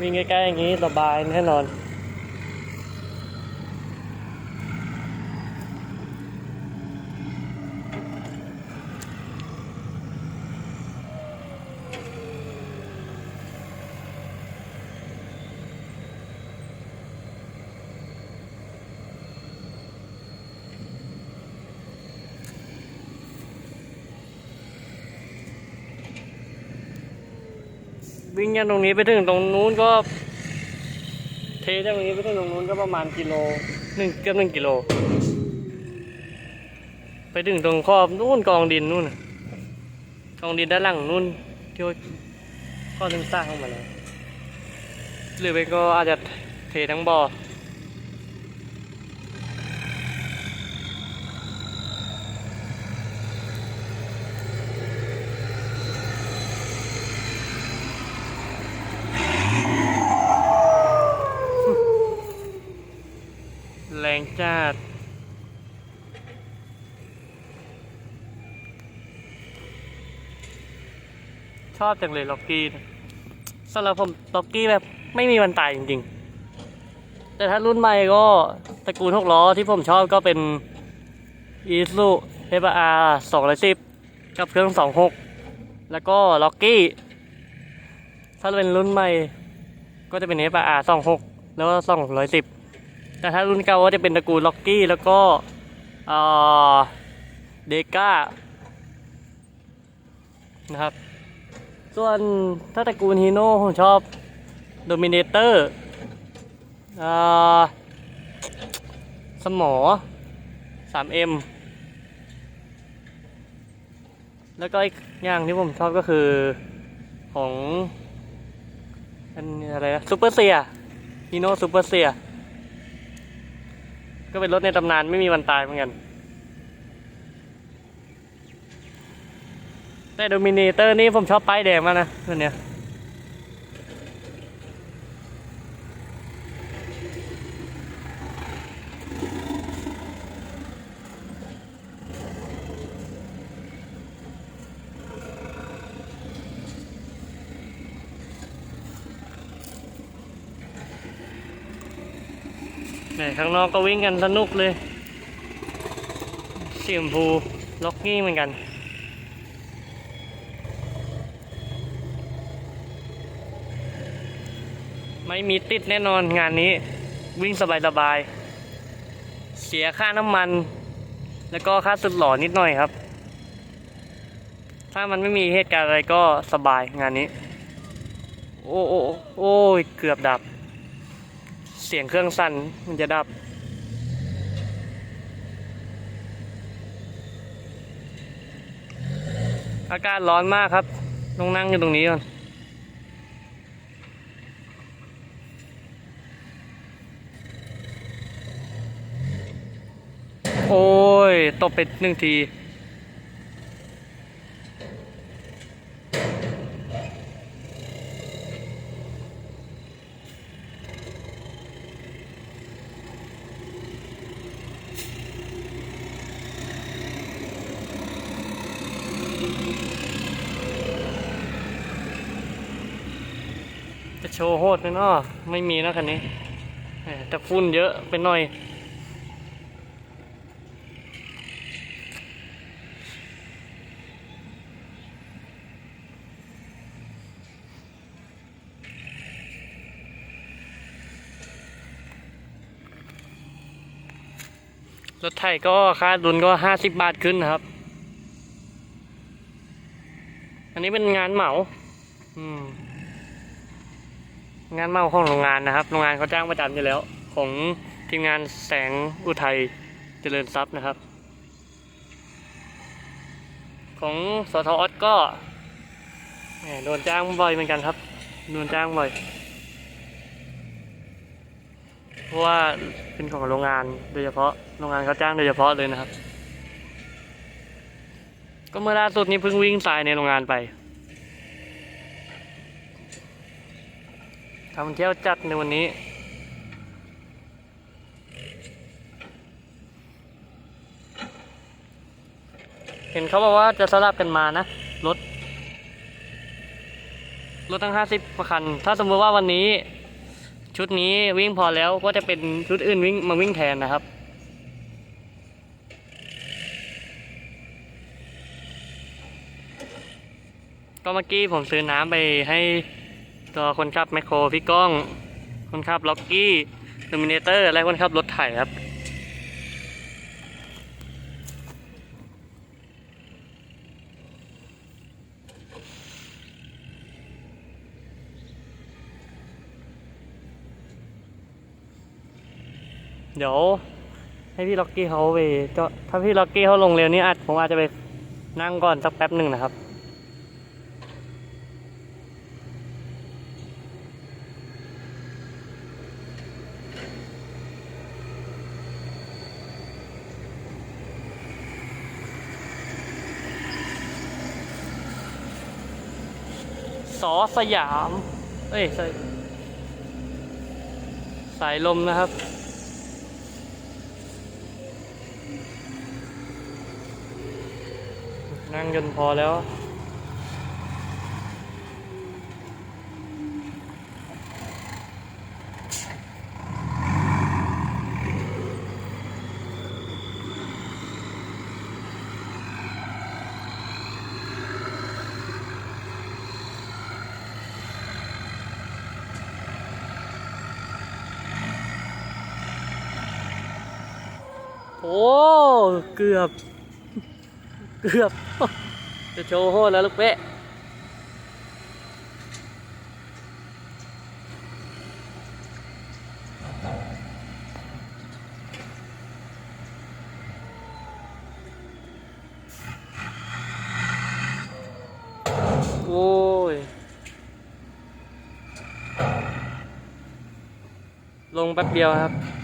วิ่งใกล้ๆอย่างนี้สบายแน่นอน วิ่งจากตรงนี้ไปถึงตรงนู้นก็ เทจากตรงนี้ไปถึงตรงนู้นก็ประมาณกิโลหนึ่งเกือบหนึ่งกิโล ไปถึงตรงขอบนู้นกองดินนู่นกองดินด้านหลังนู่นที่ว่าก็ถึงสร้างขึ้นมาเลยหรือไปก็อาจจะเททั้งบ่อ จัดชอบจังเลยล็อกกี้สำหรับผมล็อกกี้แบบไม่มีวันตายจริงๆ แต่ถ้ารุ่นใหม่ก็ตระกูลหกล้อที่ผมชอบก็เป็นอีซูเอฟอาร์สองร้อยสิบกับเครื่องสองหกแล้วก็ล็อกกี้ถ้าเป็นรุ่นใหม่ก็จะเป็นเอฟอาร์สองหกแล้วก็สองร้อยสิบ แต่ถ้ารุ่นเก่าก็จะเป็นตระกูลล็อกกี้แล้วก็เดก้านะครับ ส่วนถ้าตระกูลฮีโน่ผมชอบโดมิเนเตอร์สมอ 3M แล้วก็อีกอย่างที่ผมชอบก็คือของอันอะไรนะซูเปอร์เซียฮีโน่ซูเปอร์เซีย ก็เป็นรถในตำนานไม่มีวันตายเหมือนกัน แต่โดมิเนเตอร์นี่ผมชอบป้ายแดงมากนะตัวเนี้ย นี่ข้างนอกก็วิ่งกันสนุกเลยสีชมพูล็อกกี้เหมือนกันไม่มีติดแน่นอนงานนี้วิ่งสบายๆเสียค่าน้ำมัน แล้วก็ค่าสุดหล่อนิดหน่อยครับ ถ้ามันไม่มีเหตุการณ์อะไรก็สบายงานนี้ โอ้โอ้โอ้ยเกือบดับ เสียงเครื่องสั่นมันจะดับ อากาศร้อนมากครับต้องนั่งอยู่ตรงนี้ก่อนโอ้ยตบไปหนึ่งที จะโชว์โหดไหมเนาะไม่มีนะคันนี้แต่ฝุ่นเยอะไปหน่อยรถไถก็ค่าดุลก็ห้าสิบบาทขึ้นนะครับ อันนี้เป็นงานเหมาอืมงานเหมาของโรงงานนะครับ โรงงานเขาจ้างประจำอยู่แล้ว ของทีมงานแสงอุทัยเจริญทรัพย์นะครับ ของสทออสก็โดนจ้างบ่อยเหมือนกันครับ โดนจ้างบ่อย เพราะว่าเป็นของโรงงานโดยเฉพาะ โรงงานเขาจ้างโดยเฉพาะเลยนะครับ ก็เมื่อล่าสุดนี้เพิ่งวิ่งสายในโรงงานไปทำเที่ยวจัดในวันนี้ เห็นเขาบอกว่าจะสลับกันมานะ รถ รถทั้งห้าสิบคัน ถ้าสมมติว่าวันนี้ ชุดนี้วิ่งพอแล้วก็จะเป็นชุดอื่นวิ่งมาวิ่งแทนนะครับ ก็เมื่อกี้ผมซื้อน้ำไปให้ตัวคนขับแมคโครพี่ก้อง คนขับล็อกกี้ลูมิเนเตอร์และคนขับรถไถครับเดี๋ยวให้พี่ล็อกกี้เขาไปถ้าพี่ล็อกกี้เขาลงเร็วนี้อาจผมอาจจะไปนั่งก่อนสักแป๊บหนึ่งนะครับ สอสยาม เอ้ยสายสายลมนะครับนั่งจนพอแล้ว อ้เกือบ เกือบ จะโชว์โหดแล้วลูกเป๊ะโอ้ย ลงแป๊บเดียวครับ